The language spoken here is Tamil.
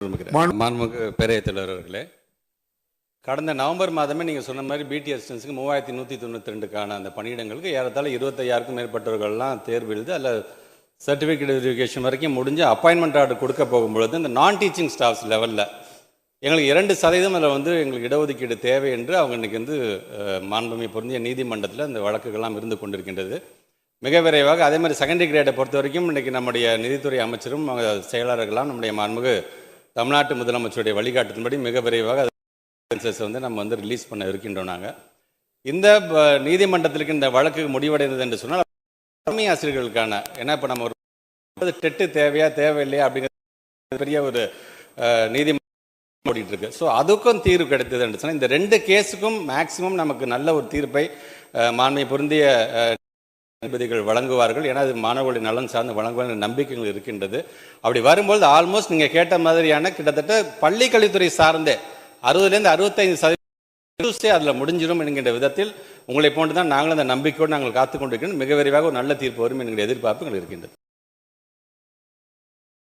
மாண்புமிகு பேரவைத் தலைவர் அவர்களே கடந்த நவம்பர் மாதமே நீங்கள் சொன்ன மாதிரி பிடி அசிஸ்டன்ஸுக்கு மூவாயிரத்தி நூற்றி தொண்ணூற்றி ரெண்டுக்கான அந்த பணியிடங்களுக்கு ஏறத்தாழ இருபத்தையாயிரக்கும் மேற்பட்டவர்கள்லாம் தேர்வு எழுதி அதில் சர்டிஃபிகேட் வெரிஃபிகேஷன் வரைக்கும் முடிஞ்சு அப்பாயின்மெண்ட் ஆர்டர் கொடுக்க போகும்பொழுது இந்த நான் டீச்சிங் ஸ்டாஃப்ஸ் லெவலில் எங்களுக்கு இரண்டு சதவீதம் அதில் வந்து எங்களுக்கு இடஒதுக்கீடு தேவை என்று அவங்க இன்றைக்கி வந்து அஹ், மாண்புமிகு பொருந்திய நீதிமன்றத்தில் இந்த வழக்குகள்லாம் இருந்து கொண்டிருக்கின்றது. மிக விரைவாக அதே மாதிரி செகண்டரி கிரேடை பொறுத்த வரைக்கும் இன்றைக்கி நம்முடைய நிதித்துறை அமைச்சரும் அவங்க செயலாளர்கள்லாம் நம்முடைய மாண்புமிகு தமிழ்நாட்டு முதலமைச்சருடைய வழிகாட்டுதன்படி மிக விரைவாக சென்சஸ் வந்து நம்ம வந்து ரிலீஸ் பண்ண இருக்கின்றோம் நாங்கள் இந்த நீதிமன்றத்திற்கு இந்த வழக்கு முடிவடைந்தது என்று சொன்னால் தலைமை ஆசிரியர்களுக்கான ஏன்னா இப்போ நம்ம ஒரு டெட்டு தேவையா தேவையில்லையா அப்படிங்கிறது பெரிய ஒரு நீதிமன்றம் ஓடிட்டு இருக்கு. ஸோ அதுக்கும் தீர்வு கிடைத்தது என்று சொன்னால் இந்த ரெண்டு கேஸுக்கும் மேக்சிமம் நமக்கு நல்ல ஒரு தீர்ப்பை மாண்மை பொருந்திய நீதிபதிகள் வழங்குவார்கள். ஏன்னா அது மாணவர்களின் நலன் சார்ந்து வழங்குவார்கள் நம்பிக்கைகள் இருக்கின்றது. அப்படி வரும்போது ஆல்மோஸ்ட் நீங்கள் கேட்ட மாதிரியான கிட்டத்தட்ட பள்ளி கல்வித்துறை சார்ந்தே அறுபதுலேருந்து அறுபத்தைந்து சதவீதம் அதில் முடிஞ்சிடும் என்கின்ற விதத்தில் உங்களை போன்று தான் நாங்களும் அந்த நம்பிக்கையோடு நாங்கள் காத்துக்கொண்டிருக்கிறோம் மிக விரைவாக ஒரு நல்ல தீர்ப்பு வரும் என்கிற எதிர்பார்ப்புகள் இருக்கின்றது.